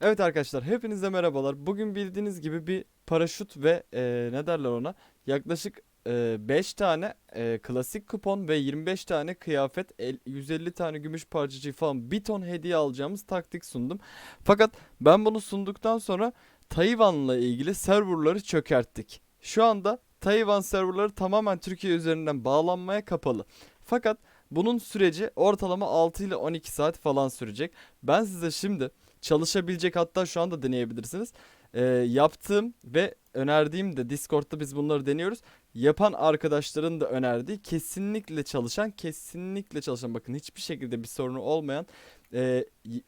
Evet arkadaşlar hepinize merhabalar. Bugün bildiğiniz gibi bir paraşüt ve e, ne derler ona yaklaşık 5 tane e, klasik kupon ve 25 tane kıyafet, el- 150 tane gümüş parçacığı falan bir ton hediye alacağımız taktik sundum. Fakat ben bunu sunduktan sonra Tayvan'la ilgili serverları çökerttik. Şu anda Tayvan serverları tamamen Türkiye üzerinden bağlanmaya kapalı. Fakat bunun süreci ortalama 6 ile 12 saat falan sürecek. Ben size şimdi çalışabilecek hatta şu anda deneyebilirsiniz. Ee, yaptığım ve önerdiğim de Discord'da biz bunları deniyoruz. Yapan arkadaşların da önerdiği kesinlikle çalışan, kesinlikle çalışan bakın hiçbir şekilde bir sorunu olmayan e,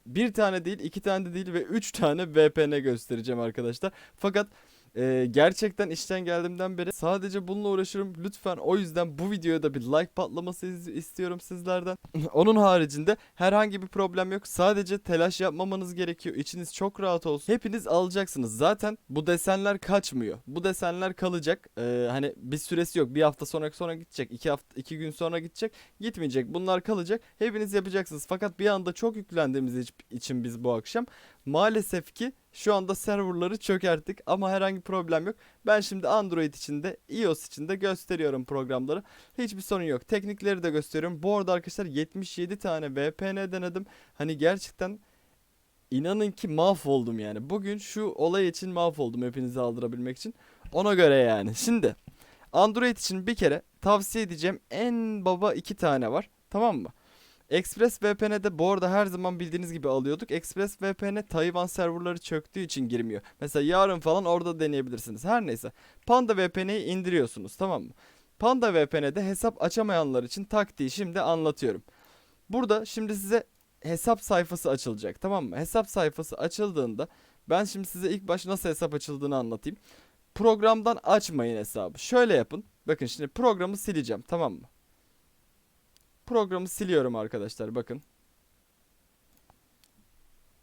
bir tane değil, iki tane de değil ve üç tane VPN göstereceğim arkadaşlar. Fakat e, gerçekten işten geldiğimden beri sadece bununla uğraşıyorum. Lütfen o yüzden bu videoya da bir like patlaması istiyorum sizlerden. Onun haricinde herhangi bir problem yok. Sadece telaş yapmamanız gerekiyor. İçiniz çok rahat olsun. Hepiniz alacaksınız. Zaten bu desenler kaçmıyor. Bu desenler kalacak. Ee, hani bir süresi yok. Bir hafta sonra sonra gidecek. iki hafta iki gün sonra gidecek. Gitmeyecek. Bunlar kalacak. Hepiniz yapacaksınız. Fakat bir anda çok yüklendiğimiz iç- için biz bu akşam maalesef ki şu anda serverları çökerttik ama herhangi problem yok. Ben şimdi Android içinde, iOS içinde gösteriyorum programları. Hiçbir sorun yok. Teknikleri de gösteriyorum. Bu arada arkadaşlar 77 tane VPN denedim. Hani gerçekten inanın ki mahvoldum yani. Bugün şu olay için mahvoldum hepinizi aldırabilmek için. Ona göre yani. Şimdi Android için bir kere tavsiye edeceğim en baba iki tane var. Tamam mı? Express VPN'de bu arada her zaman bildiğiniz gibi alıyorduk. Express VPN Tayvan serverları çöktüğü için girmiyor. Mesela yarın falan orada deneyebilirsiniz. Her neyse. Panda VPN'yi indiriyorsunuz tamam mı? Panda VPN'de hesap açamayanlar için taktiği şimdi anlatıyorum. Burada şimdi size hesap sayfası açılacak tamam mı? Hesap sayfası açıldığında ben şimdi size ilk baş nasıl hesap açıldığını anlatayım. Programdan açmayın hesabı. Şöyle yapın. Bakın şimdi programı sileceğim tamam mı? Programı siliyorum arkadaşlar bakın.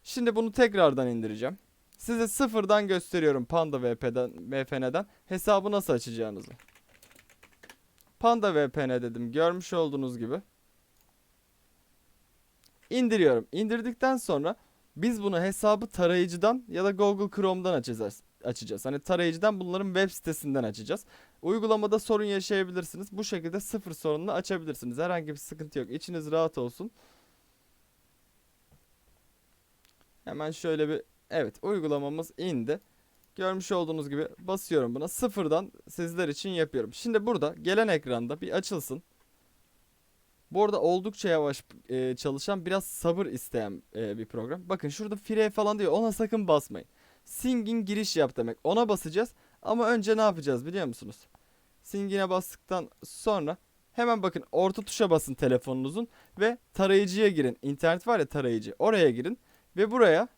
Şimdi bunu tekrardan indireceğim. Size sıfırdan gösteriyorum Panda VP'den, VPN'den hesabı nasıl açacağınızı. Panda VPN dedim görmüş olduğunuz gibi. İndiriyorum. İndirdikten sonra biz bunu hesabı tarayıcıdan ya da Google Chrome'dan açacağız. Açacağız. Hani tarayıcıdan bunların web sitesinden açacağız. Uygulamada sorun yaşayabilirsiniz. Bu şekilde sıfır sorunla açabilirsiniz. Herhangi bir sıkıntı yok. İçiniz rahat olsun. Hemen şöyle bir evet uygulamamız indi. Görmüş olduğunuz gibi basıyorum buna. Sıfırdan sizler için yapıyorum. Şimdi burada gelen ekranda bir açılsın. Bu arada oldukça yavaş e, çalışan biraz sabır isteyen e, bir program. Bakın şurada free falan diyor. Ona sakın basmayın. Singin giriş yap demek. Ona basacağız. Ama önce ne yapacağız biliyor musunuz? Singine bastıktan sonra hemen bakın orta tuşa basın telefonunuzun ve tarayıcıya girin. İnternet var ya tarayıcı. Oraya girin ve buraya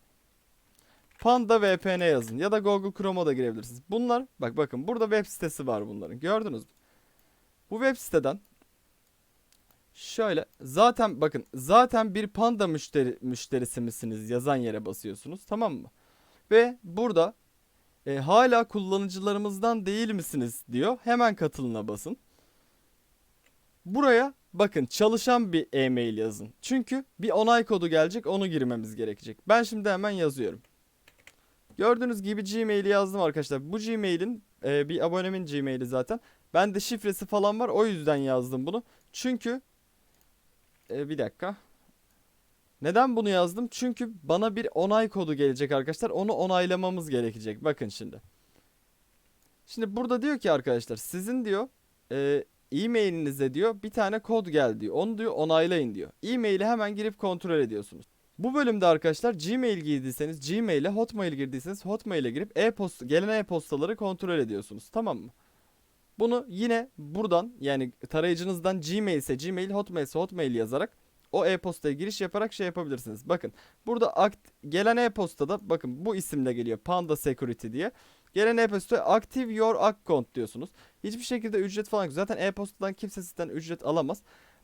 Panda VPN yazın ya da Google Chrome'a da girebilirsiniz. Bunlar bak bakın burada web sitesi var bunların. Gördünüz mü? Bu web siteden şöyle zaten bakın zaten bir Panda müşteri müşterisi misiniz yazan yere basıyorsunuz tamam mı? Ve burada e, hala kullanıcılarımızdan değil misiniz diyor. Hemen katılına basın. Buraya bakın çalışan bir e-mail yazın. Çünkü bir onay kodu gelecek onu girmemiz gerekecek. Ben şimdi hemen yazıyorum. Gördüğünüz gibi Gmail'i yazdım arkadaşlar. Bu Gmail'in e, bir abonemin Gmail'i zaten. Ben de şifresi falan var o yüzden yazdım bunu. Çünkü e, bir dakika. Neden bunu yazdım? Çünkü bana bir onay kodu gelecek arkadaşlar. Onu onaylamamız gerekecek. Bakın şimdi. Şimdi burada diyor ki arkadaşlar sizin diyor e, e-mailinize diyor bir tane kod geldi diyor. Onu diyor onaylayın diyor. E-maili hemen girip kontrol ediyorsunuz. Bu bölümde arkadaşlar Gmail girdiyseniz Gmail'e, Hotmail girdiyseniz Hotmail'e girip e-posta gelen e-postaları kontrol ediyorsunuz. Tamam mı? Bunu yine buradan yani tarayıcınızdan Gmail ise Gmail, Hotmail ise Hotmail yazarak o e-postaya giriş yaparak şey yapabilirsiniz. Bakın burada akt gelen e-postada bakın bu isimle geliyor Panda Security diye. Gelen e-postaya active your account diyorsunuz. Hiçbir şekilde ücret falan yok. Zaten e-postadan kimse sizden ücret alamaz.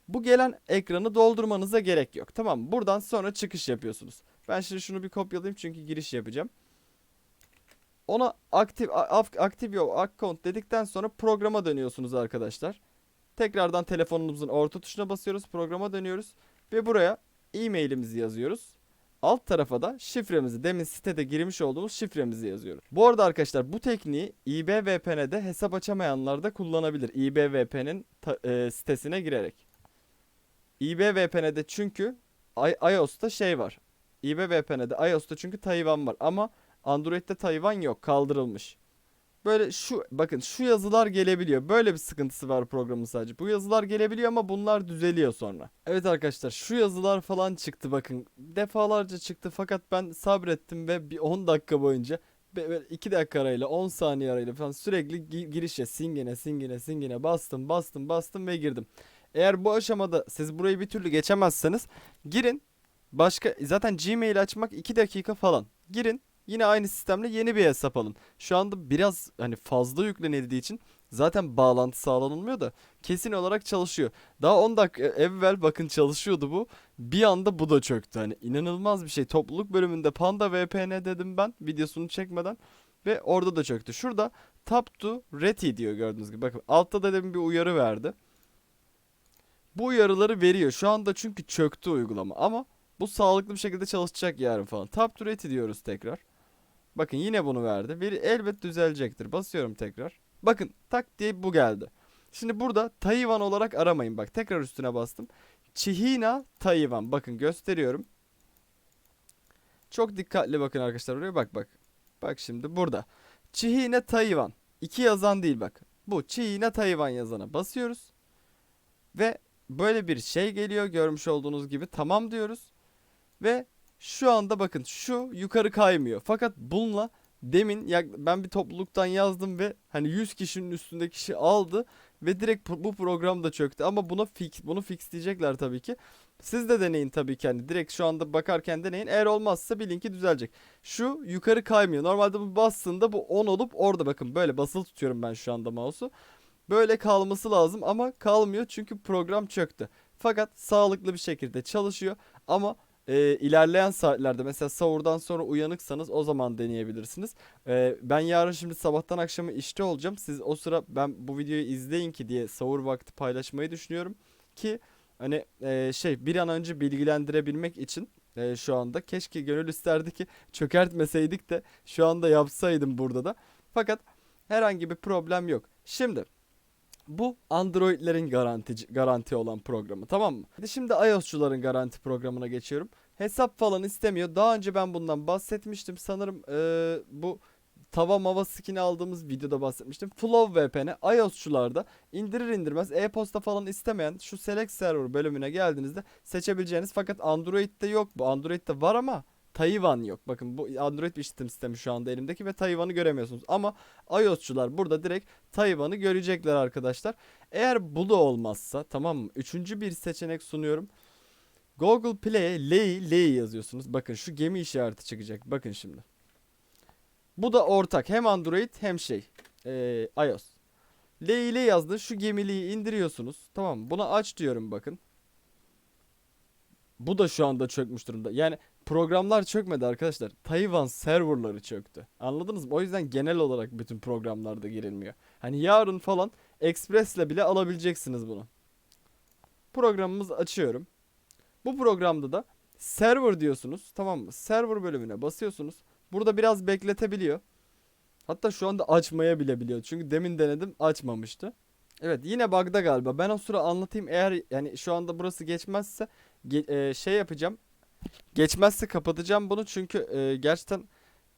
Bu gelen ekranı doldurmanıza gerek yok. Tamam? Buradan sonra çıkış yapıyorsunuz. Ben şimdi şunu bir kopyalayayım çünkü giriş yapacağım. Ona active, a- af- active your account dedikten sonra programa dönüyorsunuz arkadaşlar. Tekrardan telefonumuzun orta tuşuna basıyoruz. Programa dönüyoruz. Ve buraya e-mailimizi yazıyoruz. Alt tarafa da şifremizi demin sitede girmiş olduğumuz şifremizi yazıyoruz. Bu arada arkadaşlar bu tekniği IBVPN'de hesap açamayanlar da kullanabilir. IBVPN'in e, sitesine girerek. IBVPN'de çünkü I- iOS'ta şey var. IBVPN'de iOS'ta çünkü Tayvan var ama Android'de Tayvan yok kaldırılmış. Böyle şu bakın şu yazılar gelebiliyor. Böyle bir sıkıntısı var programın sadece. Bu yazılar gelebiliyor ama bunlar düzeliyor sonra. Evet arkadaşlar şu yazılar falan çıktı bakın. Defalarca çıktı fakat ben sabrettim ve bir 10 dakika boyunca 2 dakika arayla 10 saniye arayla falan sürekli gi- girişe singine singine singine bastım bastım bastım ve girdim. Eğer bu aşamada siz burayı bir türlü geçemezseniz girin başka zaten Gmail açmak 2 dakika falan. Girin yine aynı sistemle yeni bir hesap alın. Şu anda biraz hani fazla yüklenildiği için zaten bağlantı sağlanılmıyor da kesin olarak çalışıyor. Daha 10 dakika evvel bakın çalışıyordu bu. Bir anda bu da çöktü. Hani inanılmaz bir şey. Topluluk bölümünde Panda VPN dedim ben videosunu çekmeden ve orada da çöktü. Şurada tap to ready diyor gördüğünüz gibi. Bakın altta da demin bir uyarı verdi. Bu uyarıları veriyor. Şu anda çünkü çöktü uygulama ama bu sağlıklı bir şekilde çalışacak yarın falan. Tap to ready diyoruz tekrar. Bakın yine bunu verdi. Veri elbet düzelecektir. Basıyorum tekrar. Bakın tak diye bu geldi. Şimdi burada Tayvan olarak aramayın. Bak tekrar üstüne bastım. Chihina Tayvan. Bakın gösteriyorum. Çok dikkatli bakın arkadaşlar buraya bak bak. Bak şimdi burada. Chihina Tayvan. İki yazan değil bak. Bu Chihina Tayvan yazana basıyoruz. Ve böyle bir şey geliyor görmüş olduğunuz gibi. Tamam diyoruz. Ve şu anda bakın şu yukarı kaymıyor. Fakat bununla demin yak- ben bir topluluktan yazdım ve hani 100 kişinin üstünde kişi aldı ve direkt bu program da çöktü. Ama buna fix bunu fixleyecekler tabii ki. Siz de deneyin tabii ki hani direkt şu anda bakarken deneyin. Eğer olmazsa bir linki düzelecek. Şu yukarı kaymıyor. Normalde bu bastığında bu 10 olup orada bakın böyle basılı tutuyorum ben şu anda mouse'u. Böyle kalması lazım ama kalmıyor çünkü program çöktü. Fakat sağlıklı bir şekilde çalışıyor ama e, ilerleyen saatlerde mesela sahurdan sonra uyanıksanız o zaman deneyebilirsiniz. E, ben yarın şimdi sabahtan akşama işte olacağım. Siz o sıra ben bu videoyu izleyin ki diye sahur vakti paylaşmayı düşünüyorum ki hani e, şey bir an önce bilgilendirebilmek için e, şu anda keşke gönül isterdi ki çökertmeseydik de şu anda yapsaydım burada da. Fakat herhangi bir problem yok. Şimdi bu Android'lerin garanti garanti olan programı tamam mı? Şimdi iOS'çuların garanti programına geçiyorum. Hesap falan istemiyor. Daha önce ben bundan bahsetmiştim. Sanırım eee, bu tava mava skin aldığımız videoda bahsetmiştim. Flow VPN iOS'çularda indirir indirmez e-posta falan istemeyen şu Select Server bölümüne geldiğinizde seçebileceğiniz fakat Android'de yok bu. Android'de var ama Tayvan yok. Bakın bu Android bir işletim sistemi şu anda elimdeki ve Tayvan'ı göremiyorsunuz. Ama iOS'çular burada direkt Tayvan'ı görecekler arkadaşlar. Eğer bu da olmazsa tamam mı? Üçüncü bir seçenek sunuyorum. Google Play'e Lei Lei yazıyorsunuz. Bakın şu gemi işareti çıkacak. Bakın şimdi. Bu da ortak. Hem Android hem şey. Ee, iOS. Lei Lei yazdı. Şu gemiliği indiriyorsunuz. Tamam? Buna aç diyorum bakın. Bu da şu anda çökmüş durumda. Yani programlar çökmedi arkadaşlar. Tayvan serverları çöktü. Anladınız mı? O yüzden genel olarak bütün programlarda girilmiyor. Hani yarın falan Express'le bile alabileceksiniz bunu. Programımızı açıyorum. Bu programda da server diyorsunuz. Tamam mı? Server bölümüne basıyorsunuz. Burada biraz bekletebiliyor. Hatta şu anda açmaya bile biliyor. Çünkü demin denedim açmamıştı. Evet yine bug'da galiba. Ben o sıra anlatayım. Eğer yani şu anda burası geçmezse ge- e, şey yapacağım. Geçmezse kapatacağım bunu çünkü e, gerçekten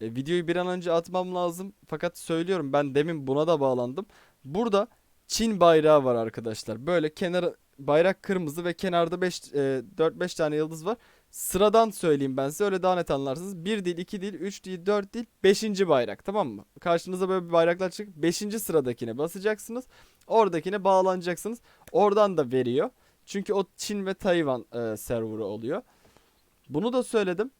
e, videoyu bir an önce atmam lazım. Fakat söylüyorum ben demin buna da bağlandım. Burada Çin bayrağı var arkadaşlar. Böyle kenara bayrak kırmızı ve kenarda 5 4-5 tane yıldız var. Sıradan söyleyeyim ben size öyle daha net anlarsınız. 1 değil, 2 değil, 3 değil, 4 değil, 5. bayrak tamam mı? Karşınıza böyle bir bayraklar çıkıp 5. sıradakine basacaksınız. Oradakine bağlanacaksınız. Oradan da veriyor. Çünkü o Çin ve Tayvan e, serverı oluyor. Bunu da söyledim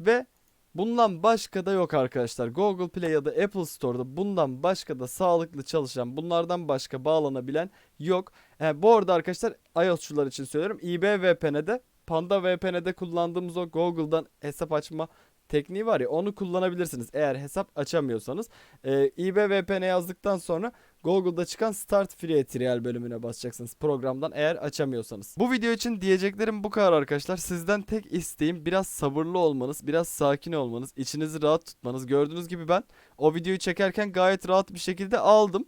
ve bundan başka da yok arkadaşlar. Google Play ya da Apple Store'da bundan başka da sağlıklı çalışan, bunlardan başka bağlanabilen yok. He, bu arada arkadaşlar iOS'çular için söylüyorum. IBVPN'de Panda VPN'de kullandığımız o Google'dan hesap açma tekniği var ya onu kullanabilirsiniz eğer hesap açamıyorsanız. Ee, IBVPN yazdıktan sonra Google'da çıkan Start Free Trial bölümüne basacaksınız programdan eğer açamıyorsanız. Bu video için diyeceklerim bu kadar arkadaşlar. Sizden tek isteğim biraz sabırlı olmanız, biraz sakin olmanız, içinizi rahat tutmanız. Gördüğünüz gibi ben o videoyu çekerken gayet rahat bir şekilde aldım.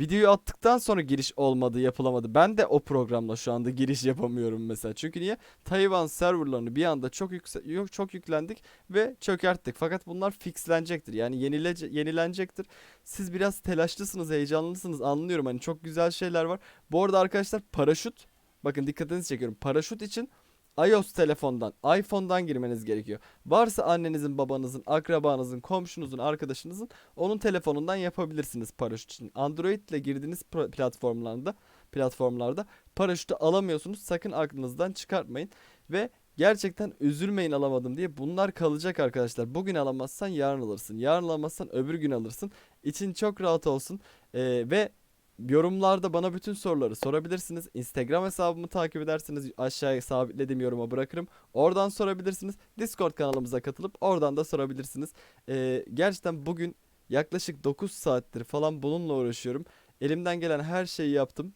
Videoyu attıktan sonra giriş olmadı, yapılamadı. Ben de o programla şu anda giriş yapamıyorum mesela. Çünkü niye? Tayvan serverlarını bir anda çok yükse çok yüklendik ve çökerttik. Fakat bunlar fixlenecektir. Yani yenilece yenilenecektir. Siz biraz telaşlısınız, heyecanlısınız. Anlıyorum. Hani çok güzel şeyler var. Bu arada arkadaşlar paraşüt bakın dikkatinizi çekiyorum. Paraşüt için iOS telefondan, iPhone'dan girmeniz gerekiyor. Varsa annenizin, babanızın, akrabanızın, komşunuzun, arkadaşınızın onun telefonundan yapabilirsiniz paraşüt için. Android ile girdiğiniz platformlarda platformlarda paraşütü alamıyorsunuz. Sakın aklınızdan çıkartmayın ve gerçekten üzülmeyin alamadım diye bunlar kalacak arkadaşlar. Bugün alamazsan yarın alırsın. Yarın alamazsan öbür gün alırsın. İçin çok rahat olsun. Ee, ve yorumlarda bana bütün soruları sorabilirsiniz. Instagram hesabımı takip edersiniz. Aşağıya sabitlediğim yoruma bırakırım. Oradan sorabilirsiniz. Discord kanalımıza katılıp oradan da sorabilirsiniz. Ee, gerçekten bugün yaklaşık 9 saattir falan bununla uğraşıyorum. Elimden gelen her şeyi yaptım.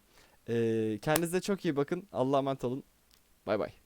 Ee, kendinize çok iyi bakın. Allah'a emanet olun. Bay bay.